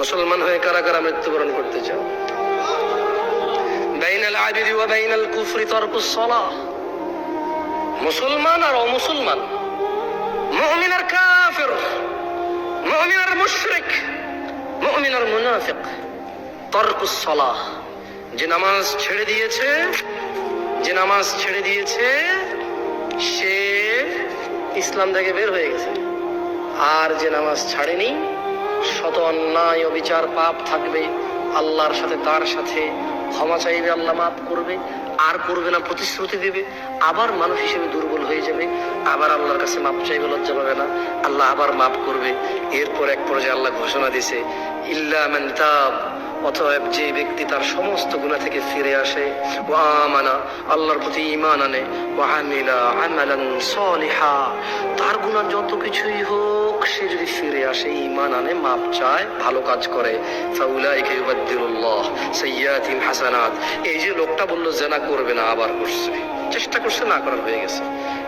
মুসলমান হয়ে কারা কারা মৃত্যুবরণ করতে চাও। বাইনাল আবিদি ওয়া বাইনাল কুফরি তারকুস সালাহ। মুসলমান আর অমুসলমান, মুমিন আর কাফির, মুমিন আর মুশরিক, মুমিন আর মুনাফিক, তারকুস সালাহ। যে নামাজ ছেড়ে দিয়েছে, যে নামাজ ছেড়ে দিয়েছে, সে ইসলাম থেকে বের হয়ে গেছে। আর যে নামাজ ছাড়েনি শত অন্যায় অবিচার পাপ থাকবে, আল্লাহর সাথে তার সাথে। ক্ষমা চাইবে, আল্লাহ মাফ করবে, আর করবে না, প্রতিশ্রুতি দেবে। আবার মানুষ হিসেবে দুর্বল হয়ে যাবে, আবার আল্লাহর কাছে মাপ চাইবে, লজ্জা পাবে না। আল্লাহ আবার মাফ করবে। এরপর এক পর্যায়ে আল্লাহ ঘোষণা দিছে ইল্লা মান তাব যে ব্যক্তি তার সমস্ত গুণা থেকে ফিরে আসে ও আল্লাহর প্রতি ইমান আনে ও আমিলা আমালান সলিহা। তার গুণা যত কিছুই হোক ফিরে আসে ইমান আনে, মাপ চায়, ভালো কাজ করে। হাসানাত। এই যে লোকটা বলল, জেনা করবে না, আবার করছে। চেষ্টা করছে, না করার হয়ে গেছে।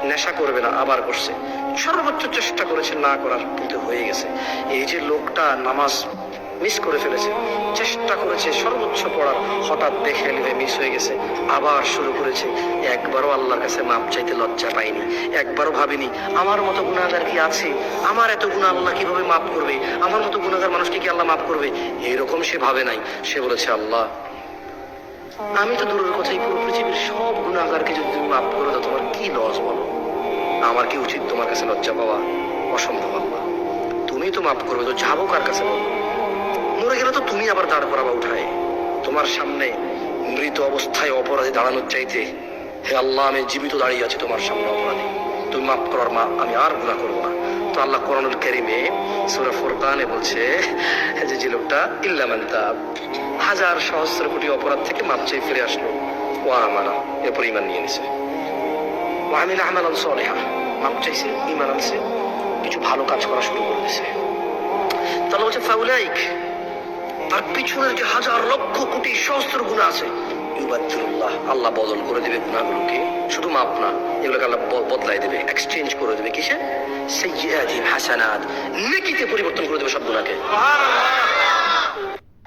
নেশা করবে না, আবার করছে। সর্বোচ্চ চেষ্টা করেছে, না করার কিন্তু হয়ে গেছে। এই যে লোকটা নামাজ মিস করে ফেলেছে। চেষ্টা করেছে, সর্বোচ্চ পড়ার। হঠাৎ দেখে নিবে, মিস হয়ে গেছে। আবার শুরু করেছে। একবারও আল্লাহর কাছে মাপ চাইতে লজ্জা পাইনি একবারও ভাবিনি, আমার মতো গুণাগার কি আছে? আমার এত গুণা আল্লাহ কীভাবে মাফ করবে? আমার মতো গুণাগার মানুষকে কি আল্লাহ মাফ করবে? এরকম সে ভাবে নাই। সে বলেছে, আল্লাহ, আমি তো দূরের কথাই পুরো পৃথিবীর সব গুণাগারকে যদি তুমি মাফ করে দাও তোমার কি লস বলো? আমার কি উচিত তোমার কাছে লজ্জা পাওয়া? অসম্ভব আল্লাহ। তুমি তো মাফ করবে, তো যাব কার কাছে বলো? মরে গেলে তো তুমি আবার দাঁড় করাবা উঠায়। তোমার সামনে মৃত অবস্থায় অপরাধী দাঁড়ানোর চাইতে হে আল্লাহ, আমি জীবিত দাঁড়িয়ে আছি তোমার সামনে অপরাধী। তুমি মাফ করার মা, আমি আর গুণা করব না। তো আল্লাহ কেরিমে সুরা বলছে যে যে লোকটা হাজার সহস্র কোটি অপরাধ থেকে মাপ চেয়ে ফিরে আসলো। ও আমানা এরপর ইমান নিয়ে নিছে। ও আমিন আহমাল সলেহা। মাপ চাইছে ইমান আনছে। কিছু ভালো কাজ করা শুরু করে দিছে। তাহলে হচ্ছে ফাউলাইক তার পিছনে যে হাজার লক্ষ কোটি সহস্র গুণ আছে ইউবাদুল্লাহ আল্লাহ বদল করে দেবে গুণাগুলোকে। শুধু মাপ না, এগুলোকে আল্লাহ বদলাই দেবে এক্সচেঞ্জ করে দেবে কিসে? সেই হাসানাত নেকিতে পরিবর্তন করে দেবে সব গুণাকে।